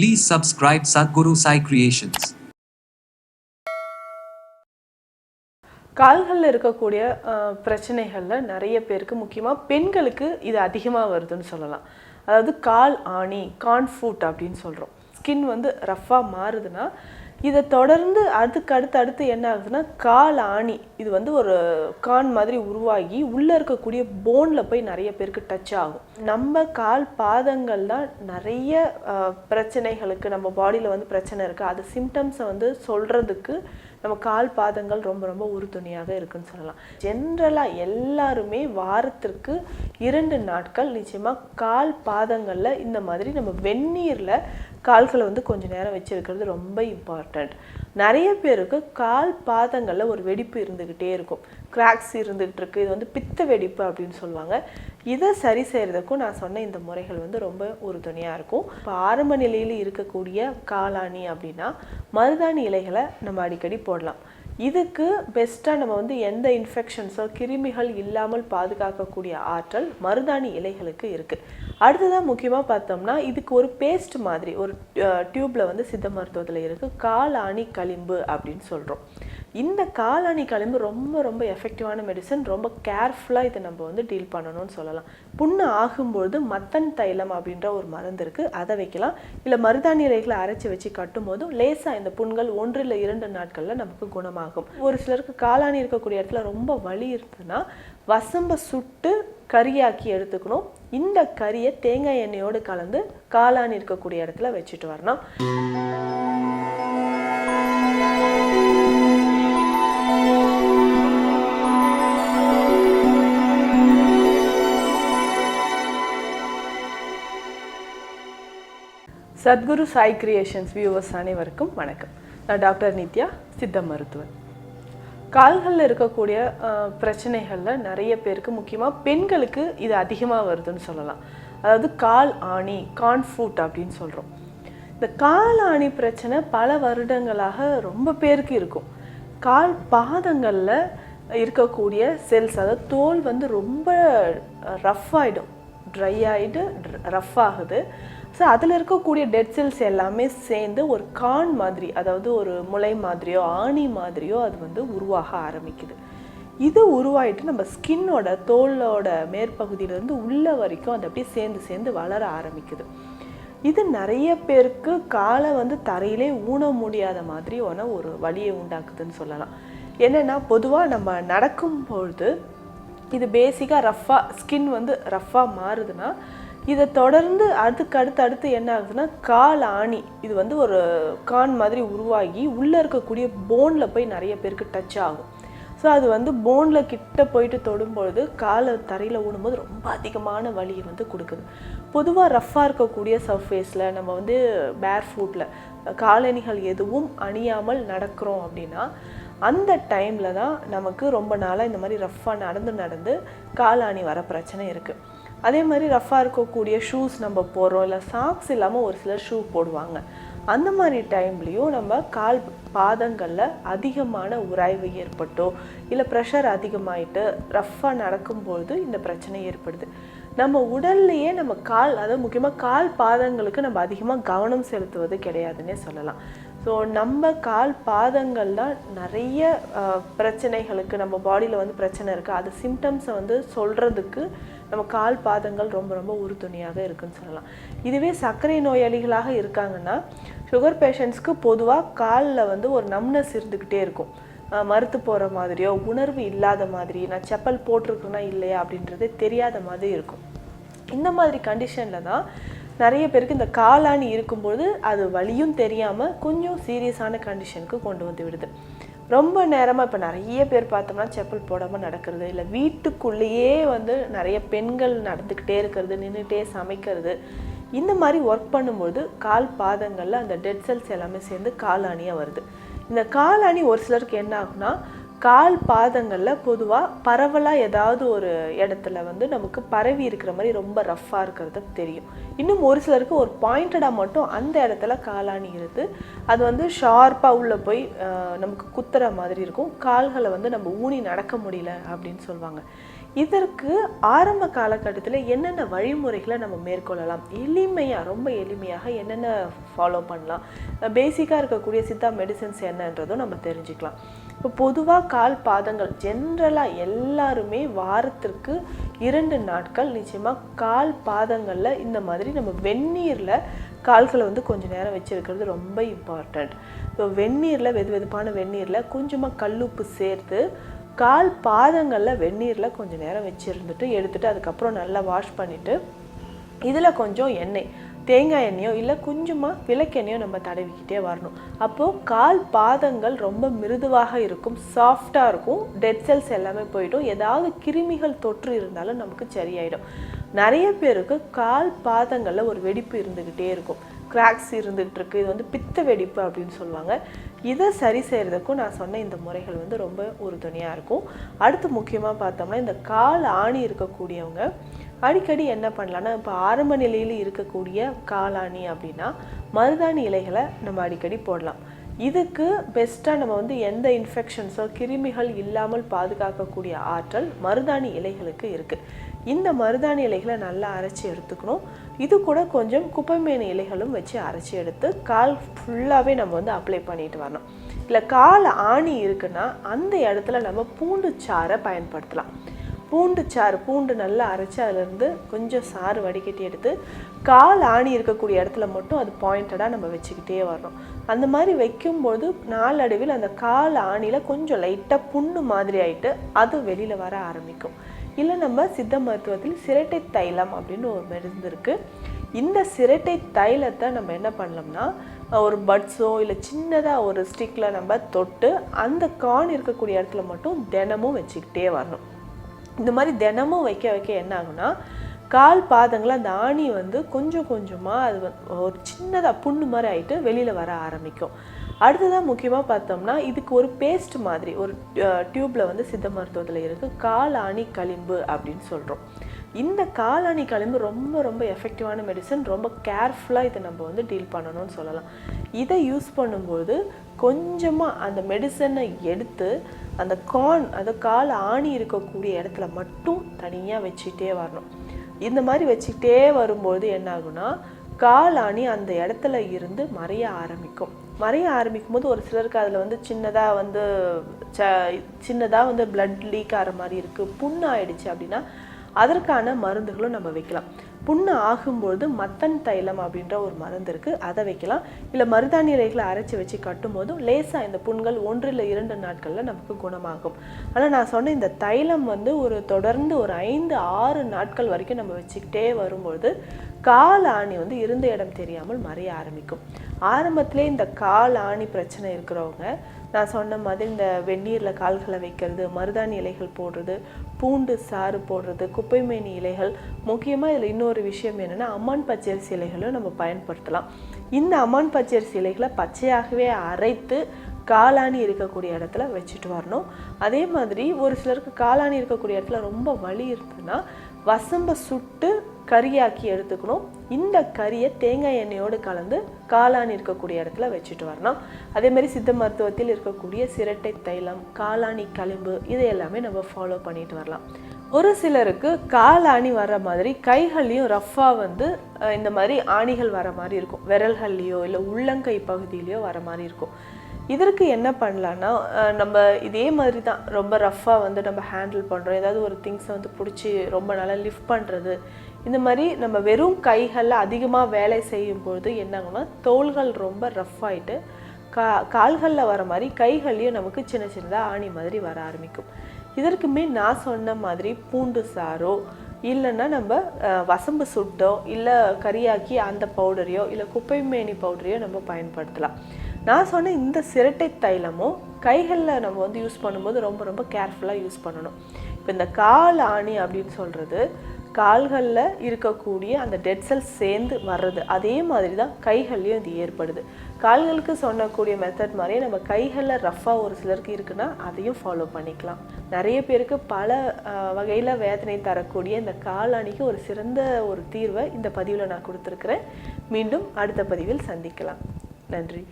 Please subscribe Sadhguru Sai Creations. கால்களில் இருக்கக்கூடிய பிரச்சனைகளில் பிரச்சனைகள்ல நிறைய பேருக்கு முக்கியமாக பெண்களுக்கு இது அதிகமாக வருதுன்னு சொல்லலாம் அதாவது கால் ஆணி கான் ஃபுட் அப்படின்னு சொல்கிறோம் ஸ்கின் வந்து ரஃப்பாக மாறுதுன்னா இதை தொடர்ந்து அதுக்கு அடுத்து அடுத்து என்ன ஆகுதுன்னா கால் ஆணி. இது வந்து ஒரு கான் மாதிரி உருவாகி உள்ளே இருக்கக்கூடிய போனில் போய் நிறைய பேருக்கு டச் ஆகும். நம்ம கால் பாதங்கள் தான் நிறைய பிரச்சனைகளுக்கு நம்ம பாடியில் வந்து பிரச்சனை இருக்குது அது சிம்டம்ஸை வந்து சொல்கிறதுக்கு நம்ம கால் பாதங்கள் ரொம்ப ரொம்ப உறுதுணையாக இருக்குன்னு சொல்லலாம். ஜென்ரலாக எல்லாருமே வாரத்திற்கு இரண்டு நாட்கள் நிச்சயமாக கால் பாதங்களில் இந்த மாதிரி நம்ம வெந்நீரில் கால்களை வந்து கொஞ்ச நேரம் வச்சிருக்கிறது ரொம்ப இம்பார்ட்டண்ட் நிறைய பேருக்கு கால் பாதங்களில் ஒரு வெடிப்பு இருந்துக்கிட்டே இருக்கும். கிராக்ஸ் இருந்துகிட்டு இருக்கு. இது வந்து பித்த வெடிப்பு அப்படின்னு சொல்லுவாங்க. இதை சரி செய்கிறதுக்கும் நான் சொன்ன இந்த முறைகள் வந்து ரொம்ப உறுதுணையாக இருக்கும். இப்போ ஆரம்ப நிலையில் இருக்கக்கூடிய காலாணி அப்படின்னா மருதாணி இலைகளை நம்ம அடிக்கடி போடலாம். இதுக்கு பெஸ்ட்டாக நம்ம வந்து எந்த இன்ஃபெக்ஷன்ஸோ கிருமிகள் இல்லாமல் பாதுகாக்கக்கூடிய ஆற்றல் மருதாணி இலைகளுக்கு இருக்குது அடுத்ததாக முக்கியமாக பார்த்தோம்னா இதுக்கு ஒரு பேஸ்ட் மாதிரி ஒரு டியூப்பில் வந்து சித்த மருத்துவத்தில் இருக்குது காலாணி களிம்பு அப்படின்னு சொல்கிறோம் இந்த காளானி களிம்பு ரொம்ப ரொம்ப எஃபெக்டிவான மெடிசன் ரொம்ப கேர்ஃபுல்லாக இதை நம்ம வந்து டீல் பண்ணணும்னு சொல்லலாம். புண்ணு ஆகும்பொழுது மத்தன் தைலம் அப்படின்ற ஒரு மருந்து இருக்குது அதை வைக்கலாம். இல்லை மருதாணி இலைகளை அரைச்சி வச்சு கட்டும் போதும் லேசாக இந்த புண்கள் ஒன்று இல்லை இரண்டு நாட்களில் நமக்கு குணமாகும். ஒரு சிலருக்கு காலாணி இருக்கக்கூடிய இடத்துல ரொம்ப வலி இருந்ததுன்னா வசம்ப சுட்டு கறியாக்கி எடுத்துக்கணும். இந்த கறியை தேங்காய் எண்ணெயோடு கலந்து காளானி இருக்கக்கூடிய இடத்துல வச்சுட்டு வரணும். சத்குரு சாய் கிரியேஷன்ஸ் வியூவர்ஸ் அனைவருக்கும் வணக்கம். நான் டாக்டர் நித்யா சித்த மருத்துவர். கால்களில் இருக்கக்கூடிய பிரச்சனைகளில் நிறைய பேருக்கு முக்கியமாக பெண்களுக்கு இது அதிகமாக வருதுன்னு சொல்லலாம். அதாவது கால் ஆணி கான் ஃபூட் அப்படின்னு சொல்கிறோம் இந்த கால் ஆணி பிரச்சனை பல வருடங்களாக ரொம்ப பேருக்கு இருக்கும். கால் பாதங்களில் இருக்கக்கூடிய செல்ஸ் அதாவது தோல் வந்து ரொம்ப ரஃப் ஆகிடும் ட்ரை ஆகிட்டு ரஃப் ஆகுது. ஸோ அதில் இருக்கக்கூடிய டெட் செல்ஸ் எல்லாமே சேர்ந்து ஒரு கான் மாதிரி அதாவது ஒரு முளை மாதிரியோ ஆணி மாதிரியோ அது வந்து உருவாக ஆரம்பிக்குது. இது உருவாயிட்டு நம்ம ஸ்கின்னோட தோலோட மேற்பகுதியிலேருந்து உள்ள வரைக்கும் அது அப்படியே சேர்ந்து சேர்ந்து வளர ஆரம்பிக்குது. இது நிறைய பேருக்கு காலை வந்து தரையிலே ஊன முடியாத மாதிரியான ஒரு வழியை உண்டாக்குதுன்னு சொல்லலாம். என்னென்னா பொதுவாக நம்ம நடக்கும்பொழுது இது பேசிக்காக ரஃப்பாக ஸ்கின் வந்து ரஃப்பாக மாறுதுன்னா இதை தொடர்ந்து அதுக்கு அடுத்து அடுத்து என்ன ஆகுதுன்னா கால் ஆணி இது வந்து ஒரு கான் மாதிரி உருவாகி உள்ளே இருக்கக்கூடிய போனில் போய் நிறைய பேருக்கு டச் ஆகும். ஸோ அது வந்து போனில் கிட்ட போயிட்டு தொடும்பொழுது காலை தரையில் ஓடும்போது ரொம்ப அதிகமான வலியை வந்து கொடுக்குது. பொதுவாக ரஃப்பாக இருக்கக்கூடிய சர்ஃபேஸில் நம்ம வந்து பேர் ஃபுட்டில் காலணிகள் எதுவும் அணியாமல் நடக்கிறோம் அப்படின்னா அந்த டைமில் தான் நமக்கு ரொம்ப நாளாக இந்த மாதிரி ரஃப்பாக நடந்து நடந்து காலாணி வர பிரச்சனை இருக்குது அதே மாதிரி ரஃப்பாக இருக்கக்கூடிய ஷூஸ் நம்ம போடுறோம். இல்லை சாக்ஸ் இல்லாமல் ஒரு சிலர் ஷூ போடுவாங்க. அந்த மாதிரி டைம்லேயும் நம்ம கால் பாதங்களில் அதிகமான உராய்வு ஏற்பட்டோ இல்லை ப்ரெஷர் அதிகமாயிட்டு ரஃப்பாக நடக்கும்பொழுது இந்த பிரச்சனை ஏற்படுது. நம்ம உடல்லையே நம்ம கால் அதாவது முக்கியமாக கால் பாதங்களுக்கு நம்ம அதிகமாக கவனம் செலுத்துவது கிடையாதுன்னே சொல்லலாம். ஸோ நம்ம கால் பாதங்கள் தான் நிறைய பிரச்சனைகளுக்கு நம்ம பாடியில் வந்து பிரச்சனை இருக்குது அது சிம்டம்ஸை வந்து சொல்கிறதுக்கு நம்ம கால் பாதங்கள் ரொம்ப ரொம்ப உறுதுணையாக இருக்குன்னு சொல்லலாம். இதுவே சர்க்கரை நோயாளிகளாக இருக்காங்கன்னா சுகர் பேஷண்ட்ஸ்க்கு பொதுவாக காலில் வந்து ஒரு நம்னஸ் இருந்துக்கிட்டே இருக்கும். மறுத்து போகிற மாதிரியோ உணர்வு இல்லாத மாதிரி நான் செப்பல் போட்டிருக்கேன்னா இல்லையா அப்படின்றதே தெரியாத மாதிரி இருக்கும். இந்த மாதிரி கண்டிஷனில் தான் நிறைய பேருக்கு இந்த காலாணி இருக்கும்போது அது வலியும் தெரியாமல் கொஞ்சம் சீரியஸான கண்டிஷனுக்கு கொண்டு வந்து விடுது. ரொம்ப நேரமாக இப்போ நிறைய பேர் பார்த்தோம்னா செப்பல் போடாமல் நடக்கிறது இல்லை வீட்டுக்குள்ளேயே வந்து நிறைய பெண்கள் நடந்துக்கிட்டே இருக்கிறது நின்றுட்டே சமைக்கிறது. இந்த மாதிரி ஒர்க் பண்ணும்போது கால் பாதங்களில் அந்த டெட் செல்ஸ் எல்லாமே சேர்ந்து காலாணியாக வருது. இந்த காலாணி ஒரு சிலருக்கு என்ன ஆகுனா கால் பாதங்களில் பொதுவாக பரவலாக ஏதாவது ஒரு இடத்துல வந்து நமக்கு பரவி இருக்கிற மாதிரி ரொம்ப ரஃப்பாக இருக்கிறது தெரியும். இன்னும் ஒரு சிலருக்கு ஒரு பாயிண்டடாக மட்டும் அந்த இடத்துல காலாணி இருந்து அது வந்து ஷார்ப்பாக உள்ளே போய் நமக்கு குத்துற மாதிரி இருக்கும். கால்களை வந்து நம்ம ஊனி நடக்க முடியல அப்படின்னு சொல்லுவாங்க. இதற்கு ஆரம்ப காலகட்டத்தில் என்னென்ன வழிமுறைகளை நம்ம மேற்கொள்ளலாம்? எளிமையாக ரொம்ப எளிமையாக என்னென்ன ஃபாலோ பண்ணலாம்? பேசிக்காக இருக்கக்கூடிய சித்தா மெடிசன்ஸ் என்னன்றதும் நம்ம தெரிஞ்சுக்கலாம். இப்போ பொதுவாக கால் பாதங்கள் ஜென்ரலாக எல்லாருமே வாரத்திற்கு இரண்டு நாட்கள் நிச்சயமாக கால் பாதங்களில் இந்த மாதிரி நம்ம வெந்நீரில் கால்களை வந்து கொஞ்சம் நேரம் வச்சிருக்கிறது ரொம்ப இம்பார்ட்டண்ட் ஸோ வெந்நீரில் வெது வெதுப்பான வெந்நீரில் கொஞ்சமாக கல்லுப்பு சேர்த்து கால் பாதங்களில் வெந்நீரில் கொஞ்சம் நேரம் வச்சுருந்துட்டு எடுத்துட்டு அதுக்கப்புறம் நல்லா வாஷ் பண்ணிவிட்டு இதில் கொஞ்சம் எண்ணெய். தேங்காய் எண்ணெயோ இல்லை கொஞ்சமாக விளக்கெண்ணெயோ நம்ம தடவிக்கிட்டே வரணும். அப்போது கால் பாதங்கள் ரொம்ப மிருதுவாக இருக்கும் சாஃப்டாக இருக்கும் டெட் செல்ஸ் எல்லாமே போயிடும். ஏதாவது கிருமிகள் தொற்று இருந்தாலும் நமக்கு சரியாயிடும். நிறைய பேருக்கு கால் பாதங்களில் ஒரு வெடிப்பு இருந்துக்கிட்டே இருக்கும். கிராக்ஸ் இருந்துகிட்டு இருக்கு. இது வந்து பித்த வெடிப்பு அப்படின்னு சொல்லுவாங்க. இதை சரி செய்கிறதுக்கும் நான் சொன்ன இந்த முறைகள் வந்து ரொம்ப உறுதுணையாக இருக்கும். அடுத்து முக்கியமாக பார்த்தோம்னா இந்த கால் ஆணி இருக்கக்கூடியவங்க அடிக்கடி என்ன பண்ணலான்னா இப்போ ஆரம்ப நிலையில் இருக்கக்கூடிய காலாணி அப்படின்னா மருதாணி இலைகளை நம்ம அடிக்கடி போடலாம். இதுக்கு பெஸ்ட்டாக நம்ம வந்து எந்த இன்ஃபெக்ஷன்ஸோ கிருமிகள் இல்லாமல் பாதுகாக்கக்கூடிய ஆற்றல் மருதாணி இலைகளுக்கு இருக்குது இந்த மருதாணி இலைகளை நல்லா அரைச்சி எடுத்துக்கணும். இது கூட கொஞ்சம் குப்பைமேனி இலைகளும் வச்சு அரைச்சி எடுத்து கால் ஃபுல்லாகவே நம்ம வந்து அப்ளை பண்ணிட்டு வரணும். இல்லை கால் ஆணி இருக்குன்னா அந்த இடத்துல நம்ம பூண்டு சாறை பயன்படுத்தலாம். பூண்டு சாறு பூண்டு நல்லா அரைச்சி அதுலேருந்து கொஞ்சம் சாறு வடிகட்டி எடுத்து கால் ஆணி இருக்கக்கூடிய இடத்துல மட்டும் அது பாயிண்டடாக நம்ம வச்சுக்கிட்டே வரணும். அந்த மாதிரி வைக்கும்போது நாளடைவில் அந்த கால் ஆணியில் கொஞ்சம் லைட்டாக புண்ணு மாதிரி ஆகிட்டு அது வெளியில் வர ஆரம்பிக்கும். இல்லை நம்ம சித்த மருத்துவத்தில் சிரட்டை தைலம் அப்படின்னு ஒரு மருந்து இருக்குது இந்த சிரட்டை தைலத்தை நம்ம என்ன பண்ணலாம்னா ஒரு பட்ஸோ இல்லை சின்னதாக ஒரு ஸ்டிக்கில் நம்ம தொட்டு அந்த கான் இருக்கக்கூடிய இடத்துல மட்டும் தினமும் வச்சுக்கிட்டே வரணும். இந்த மாதிரி தினமும் வைக்க வைக்க என்ன ஆகும்னா கால் பாதங்கள் அந்த ஆணி வந்து கொஞ்சம் கொஞ்சமாக அது வந்து ஒரு சின்னதாக புண்ணு மாதிரி ஆகிட்டு வெளியில் வர ஆரம்பிக்கும். அடுத்ததாக முக்கியமாக பார்த்தோம்னா இதுக்கு ஒரு பேஸ்ட் மாதிரி ஒரு டியூப்பில் வந்து சித்த மருத்துவத்தில் இருக்குது கால் ஆணி களிம்பு அப்படின்னு சொல்கிறோம் இந்த காலணி களிம்பு ரொம்ப ரொம்ப எஃபெக்டிவான மெடிசன் ரொம்ப கேர்ஃபுல்லாக இதை நம்ம வந்து டீல் பண்ணணும்னு சொல்லலாம். இதை யூஸ் பண்ணும்போது கொஞ்சமாக அந்த மெடிசனை எடுத்து அந்த கான் அந்த கால் ஆணி இருக்கக்கூடிய இடத்துல மட்டும் தனியாக வச்சுக்கிட்டே வரணும். இந்த மாதிரி வச்சுக்கிட்டே வரும்போது என்ன ஆகும்னா கால் ஆணி அந்த இடத்துல இருந்து மறைய ஆரம்பிக்கும். மறைய ஆரம்பிக்கும் போது ஒரு சிலருக்கு அதில் வந்து சின்னதாக வந்து ச சின்னதாக வந்து பிளட் லீக் ஆகிற மாதிரி இருக்குது புண்ணு ஆயிடுச்சு அப்படின்னா அதற்கான மருந்துகளும் நம்ம வைக்கலாம். புண்ணு ஆகும்பொழுது மத்தன் தைலம் அப்படின்ற ஒரு மருந்து இருக்குது அதை வைக்கலாம். இல்லை மருதாணி இலைகளை அரைச்சி வச்சு கட்டும்போதும் லேசாக இந்த புண்கள் ஒன்று இல்லை இரண்டு நாட்களில் நமக்கு குணமாகும். ஆனால் நான் சொன்ன இந்த தைலம் வந்து ஒரு தொடர்ந்து ஒரு ஐந்து ஆறு நாட்கள் வரைக்கும் நம்ம வச்சுக்கிட்டே வரும்பொழுது கால் ஆணி வந்து இருந்த இடம் தெரியாமல் மறைய ஆரம்பிக்கும். ஆரம்பத்திலே இந்த கால் ஆணி பிரச்சனை இருக்கிறவங்க நான் சொன்ன மாதிரி இந்த வெந்நீரில் கால்களை வைக்கிறது மருதாணி இலைகள் போடுறது பூண்டு சாறு போடுறது குப்பைமேனி இலைகள். முக்கியமாக இதில் இன்னொரு விஷயம் என்னென்னா அம்மான் பச்சரிசி இலைகளும் நம்ம பயன்படுத்தலாம். இந்த அம்மான் பச்சரிசி இலைகளை பச்சையாகவே அரைத்து காலாணி இருக்கக்கூடிய இடத்துல வச்சுட்டு வரணும். அதே மாதிரி ஒரு சிலருக்கு காலாணி இருக்கக்கூடிய இடத்துல ரொம்ப வலி இருக்குதுன்னா வசம்ப சுட்டு கறியாக்கி எடுத்துக்கணும். இந்த கறியை தேங்காய் எண்ணெயோடு கலந்து காளான் இருக்கக்கூடிய இடத்துல வச்சுட்டு வரணும். அதேமாதிரி சித்த மருத்துவத்தில் இருக்கக்கூடிய சிரட்டை தைலம் காளானி களிம்பு இது எல்லாமே நம்ம ஃபாலோ பண்ணிட்டு வரலாம். ஒரு சிலருக்கு கால் ஆணி வர மாதிரி கைகள்லையும் ரஃப்பாக வந்து இந்த மாதிரி ஆணிகள் வர மாதிரி இருக்கும். விரல்கள்லையோ இல்லை உள்ளங்கை பகுதியிலையோ வர மாதிரி இருக்கும். இதற்கு என்ன பண்ணலான்னா நம்ம இதே மாதிரி தான் ரொம்ப ரஃப்பாக வந்து நம்ம ஹேண்டில் பண்ணுறோம் ஏதாவது ஒரு திங்ஸை வந்து பிடிச்சி ரொம்ப நல்லா லிஃப்ட் பண்ணுறது இந்த மாதிரி நம்ம வெறும் கைகளில் அதிகமாக வேலை செய்யும் பொழுது என்னாகும்னா தோள்கள் ரொம்ப ரஃப் ஆயிட்டு கா கால்களில் வர மாதிரி கைகள்லையும் நமக்கு சின்ன சின்னதாக ஆணி மாதிரி வர ஆரம்பிக்கும். இதற்குமே நான் சொன்ன மாதிரி பூண்டு சாறோ இல்லைன்னா நம்ம வசம்பு சுட்டோ இல்லை கறியாக்கி அந்த பவுடரையோ இல்லை குப்பைமேனி பவுடரையோ நம்ம பயன்படுத்தலாம். நான் சொன்ன இந்த சிரட்டை தைலமும் கைகளில் நம்ம வந்து யூஸ் பண்ணும்போது ரொம்ப ரொம்ப கேர்ஃபுல்லாக யூஸ் பண்ணணும். இப்போ இந்த கால் ஆணி அப்படின்னு சொல்கிறது கால்களில் இருக்கக்கூடிய அந்த டெட் செல்ஸ் சேர்ந்து வர்றது. அதே மாதிரி தான் கைகள்லையும் இது ஏற்படுது. கால்களுக்கு சொன்னக்கூடிய மெத்தட் மாதிரியே நம்ம கைகளில் ரஃப்பாக ஒரு சிலருக்கு இருக்குன்னா அதையும் ஃபாலோ பண்ணிக்கலாம். நிறைய பேருக்கு பல வகையில் வேதனை தரக்கூடிய இந்த காலணிக்கு ஒரு சிறந்த ஒரு தீர்வை இந்த பதிவில் நான் கொடுத்துருக்குறேன். மீண்டும் அடுத்த பதிவில் சந்திக்கலாம். நன்றி.